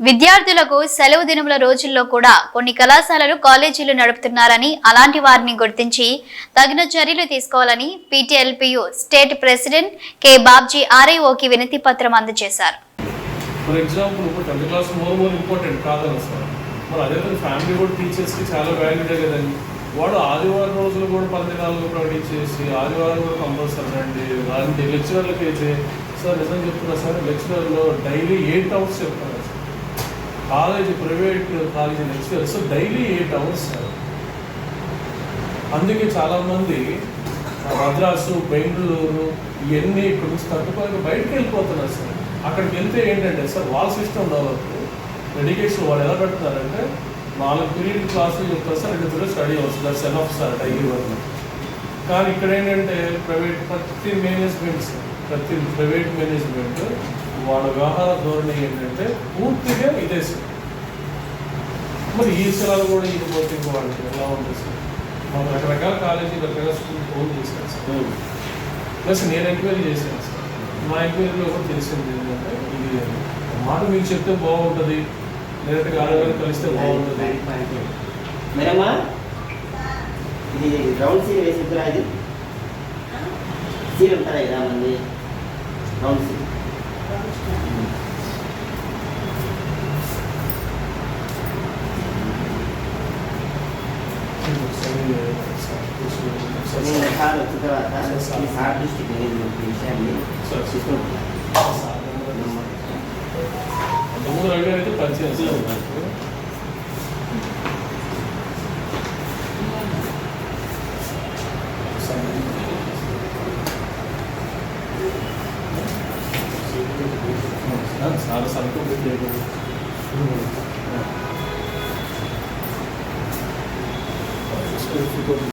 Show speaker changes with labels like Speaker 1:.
Speaker 1: విద్యార్థులకు సెలవు దినముల రోజుల్లో కూడా కొన్ని కళాశాలలు కాలేజీలు నడుపుతున్నారని అలాంటి వారిని గుర్తించి తగిన చర్యలు తీసుకోవాలని PTLPU state president K. Babji ఆర్ఐఓకి వినతి పత్రం అందజేశారు.
Speaker 2: ఫర్ ఎగ్జాంపుల్ ఇప్పుడు tenth class more more important కాదని సార్ మరి అదే ఫ్యామిలీ కూడా టీచర్స్కి చాలా వాల్యూడే కదండి. వాడు ఆదివారం రోజులు కూడా పది దినాలు ప్రకటించేసి ఆదివారం కూడా కంపల్సరీ అండి. అలాంటి లెక్చరర్లకి అయితే సార్ నిజం చెప్తున్నా సార్ లెక్చరర్లో డైలీ ఎయిట్ అవర్స్ చెప్తున్నారు sir. College private college lecturers daily eight hours sir. అందుకే చాలామంది మద్రాసు బెంగళూరు ఇవన్నీ ఇక్కడ నుంచి తట్టుకోలేక బయటకు వెళ్ళిపోతున్నారు సార్. అక్కడికి వెళ్తే ఏంటంటే సార్ వాళ్ళ సిస్టమ్ డెవలప్. ఎడ్యుకేషన్ వాళ్ళు ఎలా పెడుతున్నారంటే నాలుగు పీరియడ్ క్లాసులు చెప్తారు సార్ రెండు పీరియడ్ స్టడీ వస్తుంది సెన్ ఆఫ్ సార్ డైలీ వరకు కానీ ఇక్కడ ఏంటంటే ప్రైవేట్ ప్రతి మేనేజ్మెంట్ సార్ ప్రతి ప్రైవేట్ మేనేజ్మెంట్ వాళ్ళ వ్యవహార ధోరణి ఏంటంటే పూర్తిగా ఇదే సార్. మరి ఈ సెలవు కూడా ఇవ్వకపోతే ఇంకో వాళ్ళకి ఎలా ఉంటుంది సార్? మాకు రకరకాల కాలేజీ రకరకాల స్కూల్ ఫోన్ చేశాను సార్. ప్లస్ నేను ఎంక్వైరీ చేశాను సార్. మా ఎంక్వైరీలో కూడా తెలిసింది ఏంటంటే ఇది మాట మీకు చెప్తే బాగుంటుంది లేదంటే ఆడగారు కలిస్తే బాగుంటుంది.
Speaker 3: మేడమా ఇది రౌండ్ సీల్ ఇది? సీల్ ఉంటారా కదా మంది రౌండ్ సీల్ సార్ వచ్చిన తర్వాత సార్ దృష్టికి విషయాన్ని
Speaker 2: సార్
Speaker 3: సూపర్
Speaker 2: అంతకుముందు రవి గారు అయితే పరిచయం సార్ చాలా సరుకు పెట్టలేదు